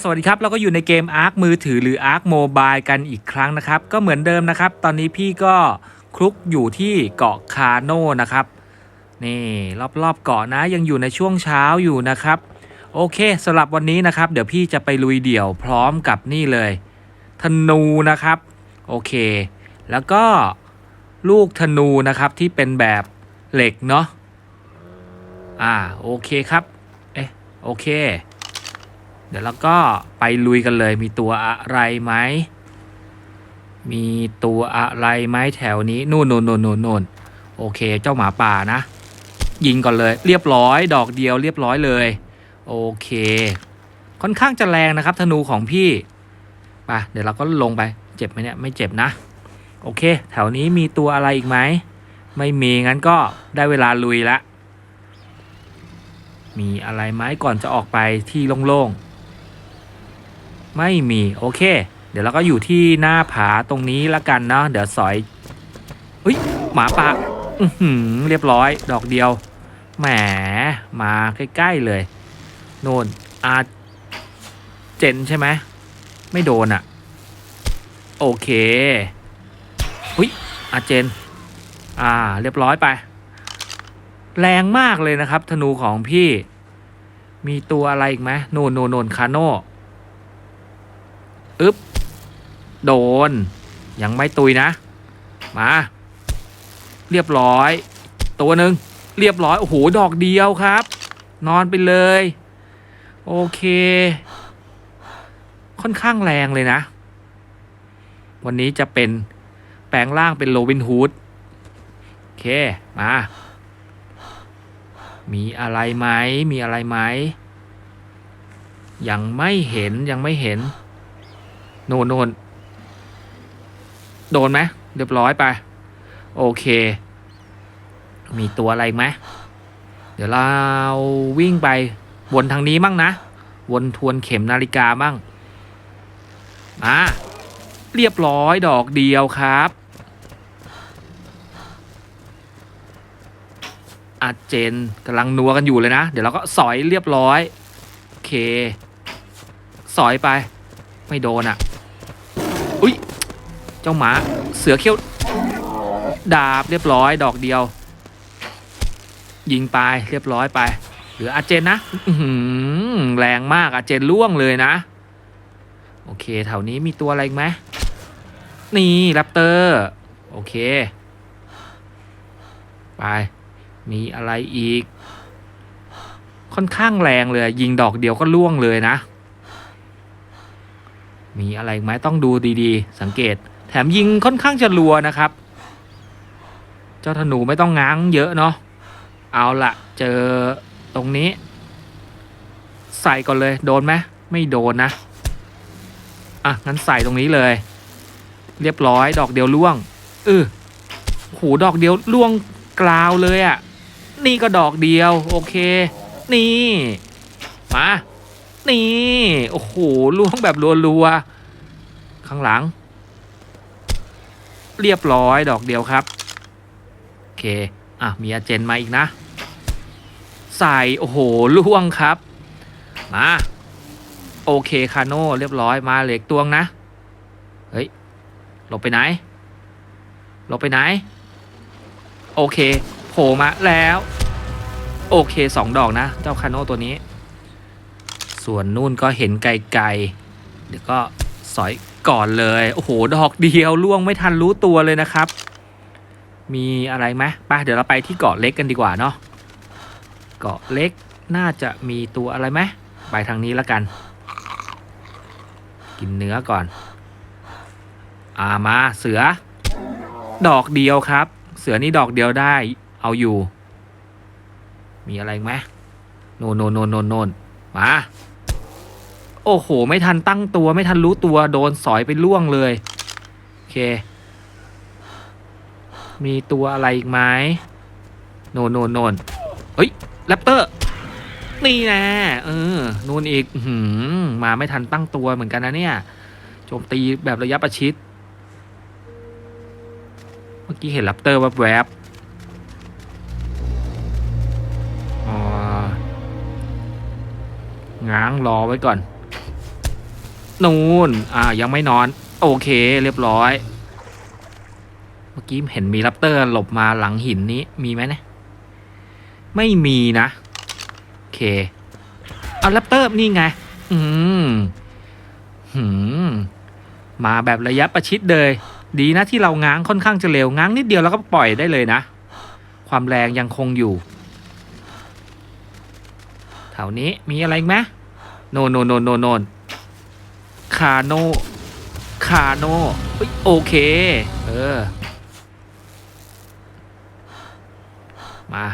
สวัสดีครับเราก็อยู่ในเกม Ark มือถือหรือ Ark Mobile กันอีกครั้งนะครับ ก็เหมือนเดิมนะครับ ตอนนี้พี่ก็คลุกอยู่ที่เกาะคาโน่นะครับ นี่รอบๆเกาะนะยังอยู่ในช่วงเช้าอยู่นะครับ โอเคสำหรับวันนี้นะครับ เดี๋ยวพี่จะไปลุยเดี่ยวพร้อมกับนี่เลยธนูนะครับ โอเค แล้วก็ลูกธนูนะครับที่เป็นแบบเหล็กเนาะอ่าโอเคครับ เอ๊ะโอเค เดี๋ยวเราก็ไปลุยกันเลย มีตัวอะไรไหม มีตัวอะไรไหมแถวนี้ นู่นนู่นนู่นนู่นนู่นโอเค เจ้าหมาป่านะ ยิงก่อนเลย เรียบร้อย ดอกเดียวเรียบร้อยเลย โอเค ค่อนข้างจะแรงนะครับ ธนูของพี่ไปเดี๋ยวเราก็ลงไป เจ็บไหมเนี่ย ไม่เจ็บนะ โอเค แถวนี้มีตัวอะไรอีกไหม ไม่มี งั้นก็ได้เวลาลุยละ มีอะไรไหมก่อนจะออกไปที่โล่งๆ ไม่มีโอเค เดี๋ยวเราก็อยู่ที่หน้าผาตรงนี้ละกันเนาะเดี๋ยวสอยอุ้ยหมาป่าอือหือเรียบร้อย ดอกเดียวแหมมาใกล้ๆเลยโน่นอาเจนใช่ไหมไม่โดนอะ่ะ โอเคอุ้ยอาเจน อ่า เรียบร้อยไป แรงมากเลยนะครับ ธนูของพี่ มีตัวอะไรอีกไหมโนนโนนโนนคาโน่ อึ๊บ โดน ยังไม่ตุยนะ มา เรียบร้อย ตัวหนึ่งเรียบร้อย โอ้โห ดอกเดียวครับ นอนไปเลย โอเค ค่อนข้างแรงเลยนะ วันนี้จะเป็นแปลงร่างเป็นโรบินฮูด โอเค มา มีอะไรไหม มีอะไรไหม ยังไม่เห็น ยังไม่เห็น น่นโน่นโดนไหมเรียบร้อยไป โอเค มีตัวอะไรไหมเดี๋ยวเราวิ่งไปวนทางนี้มั่งนะ วนทวนเข็มนาฬิกามั่งมาเรียบร้อยดอกเดียวครับ อาเจนกำลังนัวกันอยู่เลยนะ เดี๋ยวเราก็สอยเรียบร้อย โอเค สอยไป ไม่โดนอะ เจ้าหมาเสือเขี้ยวดาบเรียบร้อยดอกเดียว ยิงไปเรียบร้อยไปเหลืออาเจนนะแรงมากอาเจนล่วงเลยนะ โอเคแถวนี้มีตัวอะไรไหมนี่แรปเตอร์โอเค ไปมีอะไรอีก ค่อนข้างแรงเลย ยิงดอกเดียวก็ล่วงเลยนะ มีอะไรไหมต้องดูดีๆ สังเกต แถมยิงค่อนข้างจะรัวนะครับ เจ้าธนูไม่ต้องง้างเยอะเนาะเอาละเจอตรงนี้ ใส่ก่อนเลยโดนไหมไม่โดนนะ อะ งั้นใส่ตรงนี้เลย เรียบร้อยดอกเดียวล่วงเออโหดอกเดียวล่วงกลาวเลยอะ่ะ นี่ก็ดอกเดียว โอเค นี่ มา นี่ โอ้โหล่วงแบบรัวๆข้างหลัง เรียบร้อยดอกเดียวครับ โอเค อะ มีอาเจนมาอีกนะ ใส่ โอ้โหล่วงครับ มา โอเค คาโน่เรียบร้อยมาเหล็กตวงนะ เฮ้ยหลบไปไหนหลบไปไหน โอเคโผล่มาแล้ว โอเคสองดอกนะ เจ้าคาโน่ตัวนี้ ส่วนนู่นก็เห็นไกลๆเดี๋ยวก็สอย ก่อนเลย โอ้โห ดอกเดียวล่วงไม่ทันรู้ตัวเลยนะครับ มีอะไรไหมไปเดี๋ยวเราไปที่เกาะเล็กกันดีกว่าเนาะเกาะเล็กน่าจะมีตัวอะไรไหมไปทางนี้แล้วกัน กินเนื้อก่อน อ่ามาเสือ ดอกเดียวครับ เสือนี่ดอกเดียวได้ เอาอยู่ มีอะไรไหมโนโนนโนนโนนโนนมา โอ้โห ไม่ทันตั้งตัวไม่ทันรู้ตัวโดนสอยไปล่วงเลย โอเค มีตัวอะไรอีกไหมโนนโนนโนนเฮ้ยแรปเตอร์ นี่แน่เออนูนอีกหือมาไม่ทันตั้งตัวเหมือนกันนะเนี่ยโจมตีแบบระยะประชิด เมื่อกี้เห็นแรปเตอร์แวบๆอ๋อง้างรอไว้ก่อน นูนอ่ายังไม่นอน โอเคเรียบร้อย เมื่อกี้เห็นมีแรปเตอร์หลบมาหลังหินนี้มีไหมเนี่ยไม่มีนะ โอเค เอาแรปเตอร์นี่ไง อืมหืมมาแบบระยะประชิดเลย ดีนะที่เราง้างค่อนข้างจะเร็ว ง้างนิดเดียวแล้วก็ปล่อยได้เลยนะ ความแรงยังคงอยู่แถวนี้มีอะไรไหมโนนโนนโนนโนนโนน คาโนคาโนเอ้ยโอเค เออ มา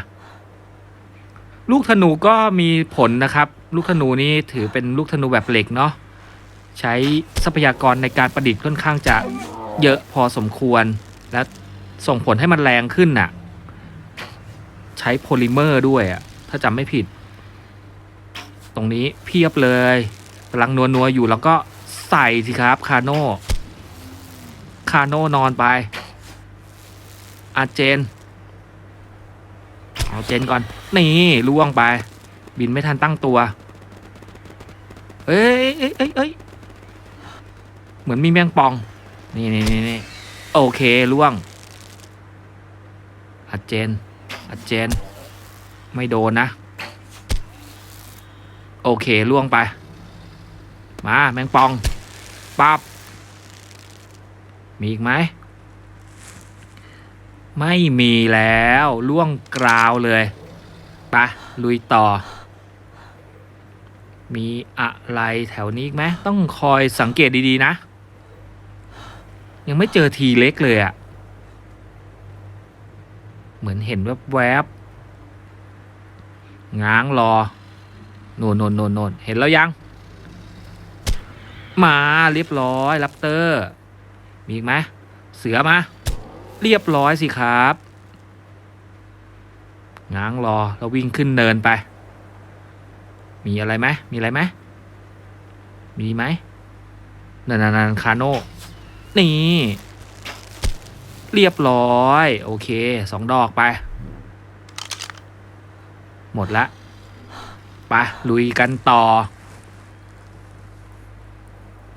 ลูกธนูก็มีผลนะครับ ลูกธนูนี้ถือเป็นลูกธนูแบบเหล็กเนาะ ใช้ทรัพยากรในการประดิษฐ์ค่อนข้างจะเยอะพอสมควร และส่งผลให้มันแรงขึ้นน่ะ ใช้โพลิเมอร์ด้วยอะถ้าจำไม่ผิด ตรงนี้เพียบเลยกำลังนัวนัวๆอยู่แล้วก็ ใส่สิครับ คาโน่คาโน่นอนไปอาเจน เอาเจนก่อน นี่ล่วงไป บินไม่ทันตั้งตัว เอ้ยเอ้ยเอ้ยเอ้ยเหมือนมีแมงปอง นี่นี่นี่นี่โอเคล่วงอาเจนอาเจน ไม่โดนนะ โอเคล่วงไป มาแมงปอง ปับมีอีกไหม ไม่มีแล้วล่วงกราวเลยไปลุยต่อ มีอะไรแถวนี้อีกไหมต้องคอยสังเกตดี ๆ นะ ยังไม่เจอทีเล็กเลยอะเหมือนเห็นแวบๆ ง้างรอ โนนโนนโนนโนนเห็นแล้วยัง มาเรียบร้อยลัปเตอร์ มีอีกไหมเสือมา เรียบร้อยสิครับง้างรอแล้ววิ่งขึ้นเนินไป มีอะไรไหมมีอะไรไหมมีไหมนันนันคาโน่นี่ เรียบร้อย โอเคสองดอกไป หมดละไปลุยกันต่อ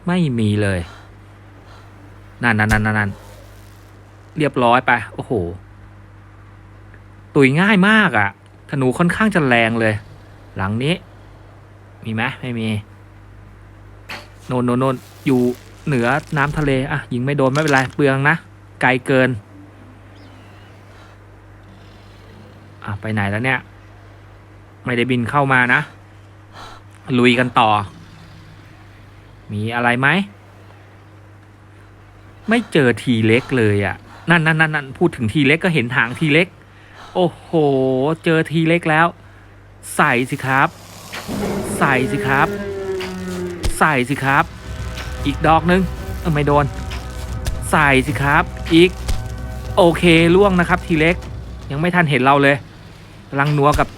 ไม่มีเลย นั่นนั่นนั่นนั่นเรียบร้อยไป โอ้โห ตุยง่ายมากอะ่ะ ธนูค่อนข้างจะแรงเลย หลังนี้ มีไหมไม่มี โนนโนนโนนอยู่เหนือน้ำทะเล อะ ยิงไม่โดน ไม่เป็นไร เปลืองนะ ไกลเกิน อะ ไปไหนแล้วเนี่ย ไม่ได้บินเข้ามานะ ลุยกันต่อ มีอะไรไหม ไม่เจอทีเล็กเลยอะ่ะ นั่นนั่นนั่นนั่นพูดถึงทีเล็กก็เห็นหางทีเล็ก โอ้โห เจอทีเล็กแล้ว ใส่สิครับ ใส่สิครับ ใส่สิครับ อีกดอกนึงเออไม่โดน ใส่สิครับ อีก โอเคล่วงนะครับทีเล็ก ยังไม่ทันเห็นเราเลยกำลังนัวกับ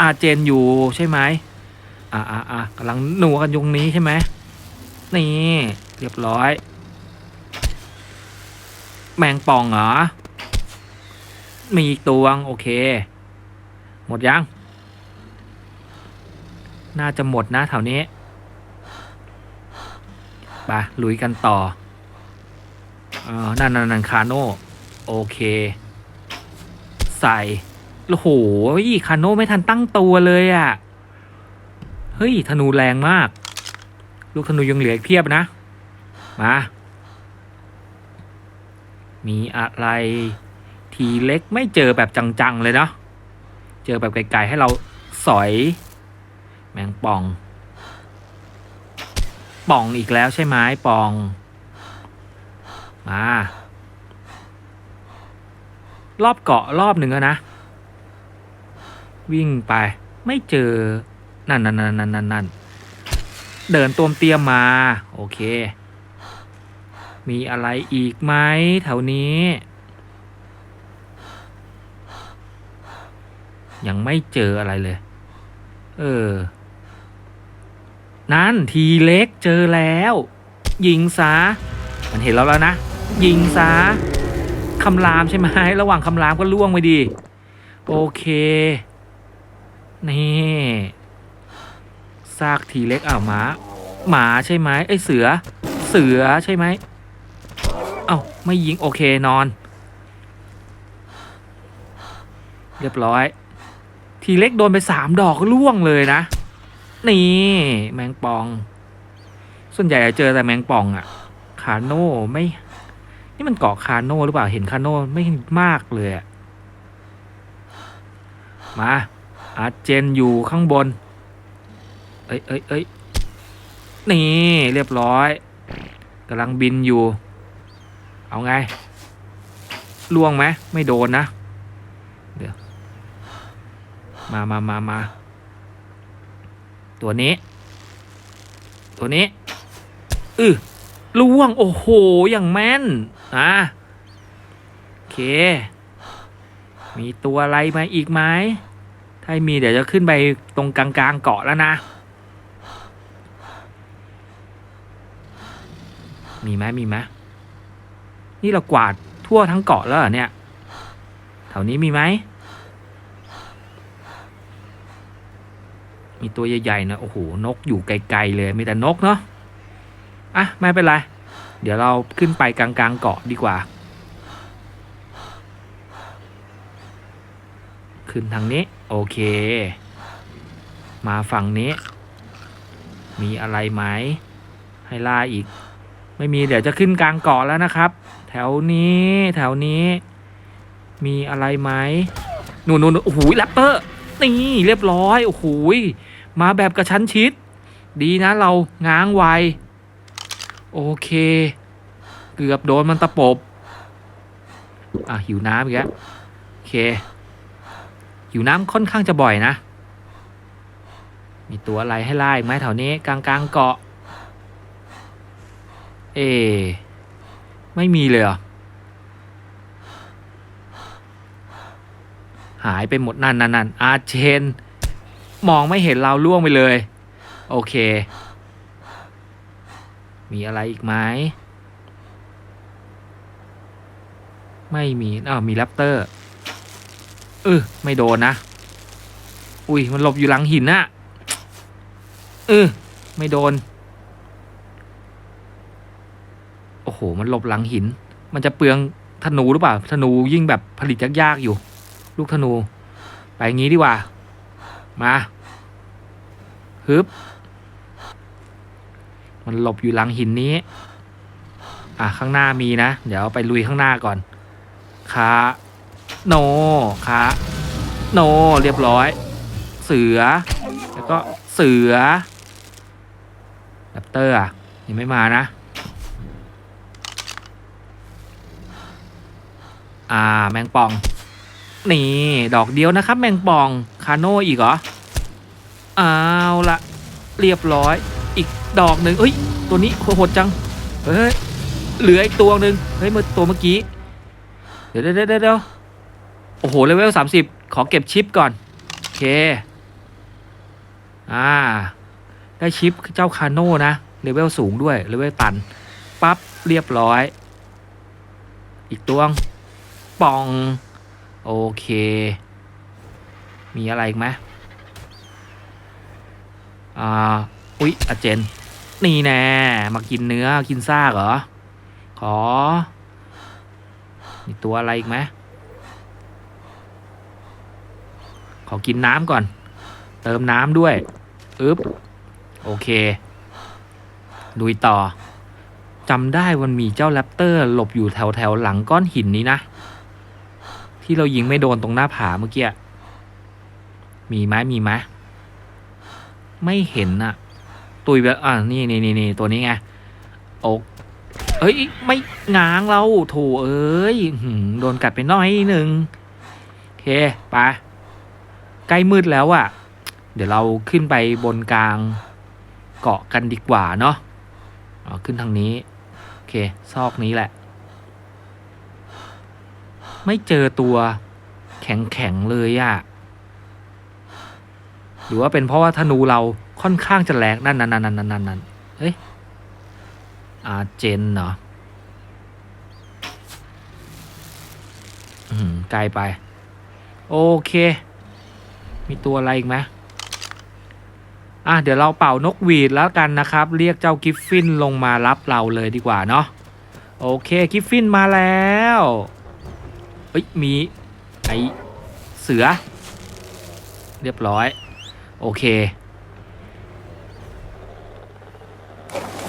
อาเจนอยู่ใช่ไหมอ่าอ่าอ่ากำลังนัวกันยุงนี้ใช่ไหม นี่เรียบร้อย แมงป่องเหรอ มีอีกตัวง โอเค หมดยัง น่าจะหมดนะแถวนี้ไปลุยกันต่อออนั่นนั่นนั่นคาโน่โอเค ใส่โอ้โหคาโน่ไม่ทันตั้งตัวเลยอะ่ะ เฮ้ย ธนูแรงมาก ลูกธนูยังเหลืออีกเพียบนะ มา มีอะไรทีเล็กไม่เจอแบบจังๆเลยเนาะ เจอแบบไกลๆให้เราสอย แมงป่อง ป่องอีกแล้วใช่ไหมป่อง มา รอบเกาะรอบหนึ่งแล้วนะ วิ่งไปไม่เจอ นั่นนั่นนั่นนั่นนั่น เดินตวมเตรียมมา โอเค มีอะไรอีกไหมแถวนี้ ยังไม่เจออะไรเลย เออ นั่นทีเล็กเจอแล้ว ยิงซะมันเห็นเราแล้วนะ ยิงซะคำรามใช่ไหมระหว่างคำรามก็ล่วงไปดี โอเค นี่ ซากทีเล็กอ้าวหมา หมาใช่ไหมไอเสือ เสือใช่ไหมเอ้าไม่ยิงโอเคนอน เรียบร้อย ทีเล็กโดนไปสามดอกล่วงเลยนะ นี่ แมงปอง ส่วนใหญ่จะเจอแต่แมงป่องอะคาโน่ไม่ นี่มันเกาะคาโน่หรือเปล่าเห็นคาโน่ไม่มากเลยอะมาอาร์เจนอยู่ข้างบน เอ้ยเอ้ยเอ้ยนี่เรียบร้อยกำลังบินอยู่ เอาไงล่วงไหมไม่โดนนะ เดี๋ยว มามามามาตัวนี้ ตัวนี้อือล่วง โอ้โห อย่างแม่น อะโอเค มีตัวอะไรมาอีกไหมถ้ามีเดี๋ยวจะขึ้นไปตรงกลางๆเกาะแล้วนะ มีไหมมีไหมนี่เรากวาดทั่วทั้งเกาะแล้วเหรอเนี่ย แถวนี้มีไหม มีตัวใหญ่ๆนะโอ้โห นกอยู่ไกลๆเลย มีแต่นกเนาะ อะ ไม่เป็นไร เดี๋ยวเราขึ้นไปกลางๆเกาะดีกว่า ขึ้นทางนี้ โอเค มาฝั่งนี้ มีอะไรไหม ให้ล่าอีก ไม่มีเดี๋ยวจะขึ้นกลางเกาะแล้วนะครับ แถวนี้แถวนี้ มีอะไรไหมนู่นนู่นโอ้โหแรปเปอร์นี่เรียบร้อยโอ้โหมาแบบกระชั้นชิด ดีนะเราง้างไวโอเค เกือบโดนมันตะปบ อะหิวน้ำอีกแล้วโอเค หิวน้ำค่อนข้างจะบ่อยนะ มีตัวอะไรให้ไล่ไหมแถวนี้กลางกลางๆเกาะ เอ ไม่มีเลยเหรอหายไปหมดนั่นนั่นนั่นอาเชน มองไม่เห็นเราล่วงไปเลย โอเค มีอะไรอีกไหมไม่มีอ้าวมีแรปเตอร์เออไม่โดนนะ อุ้ยมันหลบอยู่หลังหินน่ะเออไม่โดน โอ้โห มันหลบหลังหิน มันจะเปลืองธนูหรือเปล่า ธนูยิ่งแบบผลิตยากๆอยู่ ลูกธนู ไปงี้ดีกว่า มาฮึบ มันหลบอยู่หลังหินนี้ อะ ข้างหน้ามีนะ เดี๋ยวไปลุยข้างหน้าก่อนคาโนคาโน เรียบร้อย เสือ แล้วก็เสือแรปเตอร์อะยังไม่มานะ อ่าแมงป่อง นี่ ดอกเดียวนะครับ แมงป่องคาโน่อีกเหรอเอาละเรียบร้อย อีกดอกหนึ่งเอ้ย ตัวนี้โหดจังเฮ้ยเหลืออีกตัวหนึ่งเฮ้ยเมื่อตัวเมื่อกี้ เดี๋ยวเดี๋ยวเดี๋ยวเดี๋ยวโอ้โหเลเวลสามสิบขอเก็บชิปก่อน โอเค อ่า ได้ชิปเจ้าคาโน่นะเลเวลสูงด้วยเลเวลตัน ปั๊บ เรียบร้อย อีกตัวง ปอง โอเค มีอะไรอีกไหมอ่าอุ๊ยอาเจน นี่แน่มากินเนื้อกินซากเหรอ ขอ มีตัวอะไรอีกไหมขอกินน้ำก่อน เติมน้ำด้วยอึ๊บโอเคลุยต่อจำได้วันมีเจ้าแรปเตอร์หลบอยู่แถวแถวหลังก้อนหินนี้นะ ที่เรายิงไม่โดนตรงหน้าผาเมื่อกี้มีไหมมีไหมไม่เห็นอะตุยแบบอ่านี่นี่นี่นี่ตัวนี้ไงโอกเอ้ย ไม่ง้างเราโถเอ้ยโดนกัดไปน้อยหนึ่งโอเคไปใกล้มืดแล้วอะเดี๋ยวเราขึ้นไปบนกลางเกาะกันดีกว่าเนาะอ๋อขึ้นทางนี้ โอเค ซอกนี้แหละ ไม่เจอตัวแข็งแข็งเลยอะหรือว่าเป็นเพราะว่าธนูเราค่อนข้างจะแรงนั่นนั่นนั่นนั่นนั่นนั่นเฮ้ยอาเจนเหรออืมไกลไป โอเค มีตัวอะไรอีกไหมอะเดี๋ยวเราเป่านกหวีดแล้วกันนะครับ เรียกเจ้ากิฟฟินลงมารับเราเลยดีกว่าเนาะโอเค กิฟฟินมาแล้ว เอ้ยมีไอเสือ เรียบร้อย โอเค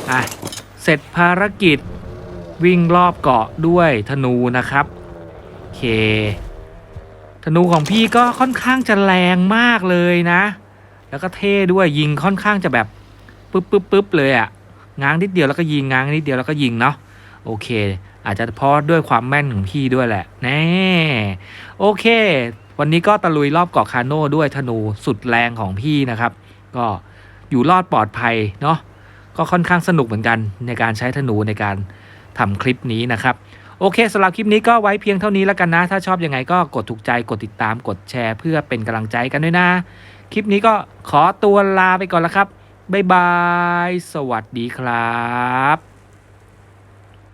อะเสร็จภารกิจวิ่งรอบเกาะด้วยธนูนะครับโอเค ธนูของพี่ก็ค่อนข้างจะแรงมากเลยนะ แล้วก็เท่ด้วยยิงค่อนข้างจะแบบปึ๊บปึ๊บปึ๊บเลยอะ่ะง้างนิดเดียวแล้วก็ยิงง้างนิดเดียวแล้วก็ยิงเนาะโอเค อาจจะเพราะด้วยความแม่นของพี่ด้วยแหละแน่โอเค วันนี้ก็ตะลุยรอบเกาะคาโน่ด้วยธนูสุดแรงของพี่นะครับ ก็อยู่รอดปลอดภัยเนาะก็ค่อนข้างสนุกเหมือนกันในการใช้ธนูในการทำคลิปนี้นะครับโอเคสำหรับคลิปนี้ก็ไว้เพียงเท่านี้แล้วกันนะ ถ้าชอบยังไงก็กดถูกใจกดติดตามกดแชร์ เพื่อเป็นกำลังใจกันด้วยนะ คลิปนี้ก็ขอตัวลาไปก่อนแล้วครับ บ๊ายบาย สวัสดีครับ